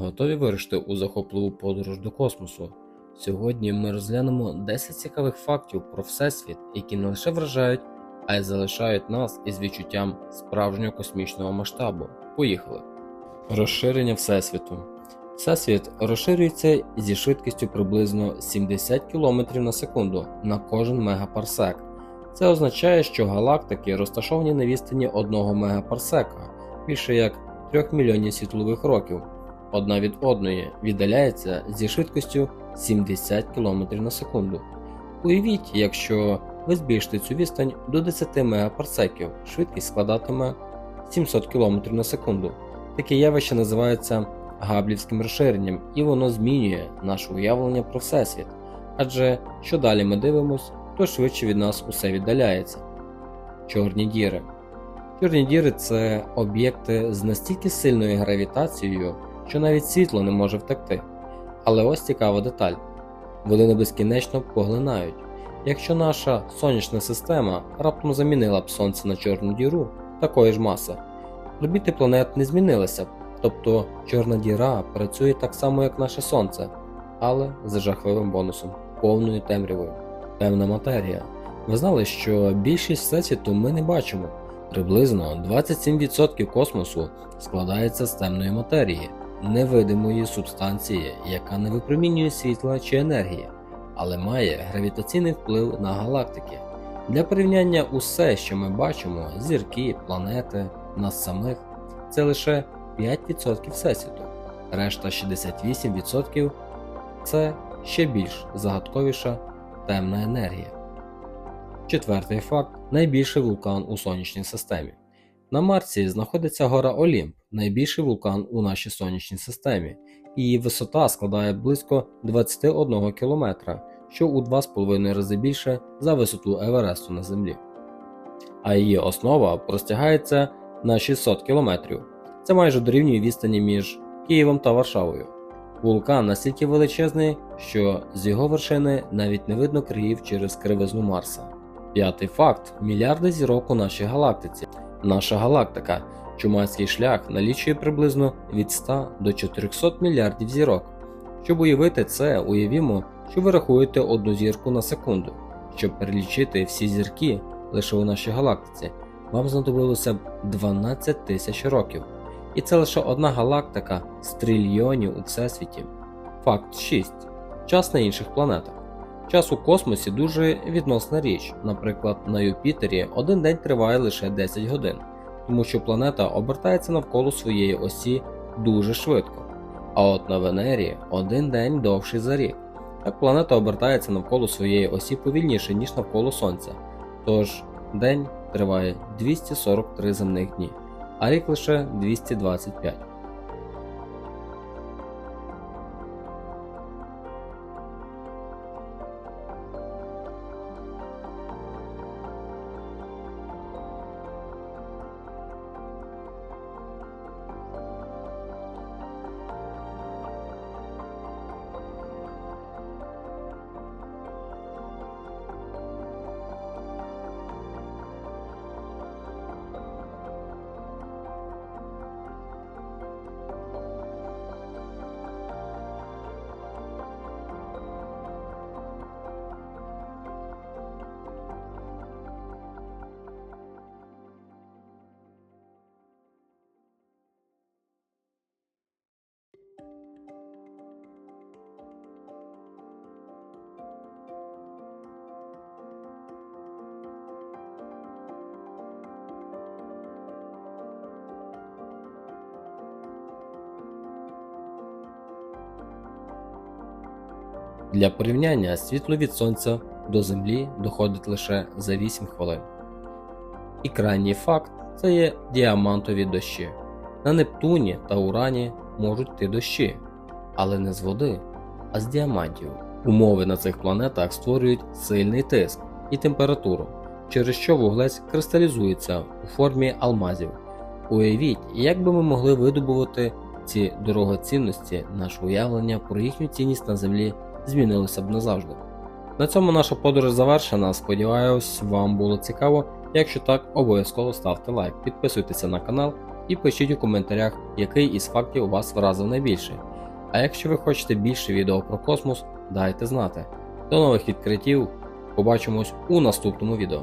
Готові вирушити у захопливу подорож до космосу? Сьогодні ми розглянемо 10 цікавих фактів про Всесвіт, які не лише вражають, а й залишають нас із відчуттям справжнього космічного масштабу. Поїхали! Розширення Всесвіту. Всесвіт розширюється зі швидкістю приблизно 70 км на секунду на кожен мегапарсек. Це означає, що галактики розташовані на відстані 1 мегапарсека, більше як 3 мільйонів світлових років. Одна від одної віддаляється зі швидкістю 70 км на секунду. Уявіть, якщо ви збільшите цю відстань до 10 мегапарсеків, швидкість складатиме 700 км на секунду. Таке явище називається габлівським розширенням, і воно змінює наше уявлення про Всесвіт. Адже що далі ми дивимось, то швидше від нас усе віддаляється. Чорні діри. Чорні діри це об'єкти з настільки сильною гравітацією, що навіть світло не може втекти. Але ось цікава деталь: вони не безкінечно поглинають. Якщо наша сонячна система раптом замінила б сонце на чорну діру такої ж маси, орбіти планет не змінилися тобто чорна діра працює так само, як наше сонце, але з жахливим бонусом, повною темрявою. Темна матерія. Ви знали, що більшість всесвіту ми не бачимо. Приблизно 27% космосу складається з темної матерії, невидимої субстанції, яка не випромінює світла чи енергії, але має гравітаційний вплив на галактики. Для порівняння усе, що ми бачимо, зірки, планети, нас самих, це лише 5% всесвіту. Решта 68% це ще більш загадковіша темна енергія. Четвертий факт найбільший вулкан у сонячній системі. На Марсі знаходиться гора Олімп, найбільший вулкан у нашій сонячній системі. Її висота складає близько 21 км, що у 2,5 рази більше за висоту Евересту на Землі. А її основа простягається на 600 км. Це майже дорівнює відстані між Києвом та Варшавою. Вулкан настільки величезний, що з його вершини навіть не видно країв через кривизну Марса. П'ятий факт: мільярди зірок у нашій галактиці. Наша галактика, чумацький шлях, налічує приблизно від 100 до 400 мільярдів зірок. Щоб уявити це, уявімо, що ви рахуєте одну зірку на секунду. Щоб перелічити всі зірки лише у нашій галактиці, вам знадобилося б 12 тисяч років. І це лише одна галактика з трильйонів у всесвіті. Факт 6. Час на інших планетах. Час у космосі дуже відносна річ. Наприклад, на Юпітері один день триває лише 10 годин, тому що планета обертається навколо своєї осі дуже швидко. А от на Венері один день довший за рік. Так планета обертається навколо своєї осі повільніше, ніж навколо Сонця. Тож день триває 243 земних дні, а рік лише 225. Для порівняння світло від сонця до Землі доходить лише за 8 хвилин. І крайній факт це є діамантові дощі. На Нептуні та Урані можуть йти дощі, але не з води, а з діамантів. Умови на цих планетах створюють сильний тиск і температуру, через що вуглець кристалізується у формі алмазів. Уявіть, як би ми могли видобувати ці дорогоцінності, наше уявлення про їхню цінність на землі змінилося б назавжди. На цьому наша подорож завершена. Сподіваюсь, вам було цікаво. Якщо так, обов'язково ставте лайк, підписуйтеся на канал і пишіть у коментарях, який із фактів вас вразив найбільше. А якщо ви хочете більше відео про космос, дайте знати. До нових відкриттів. Побачимось у наступному відео.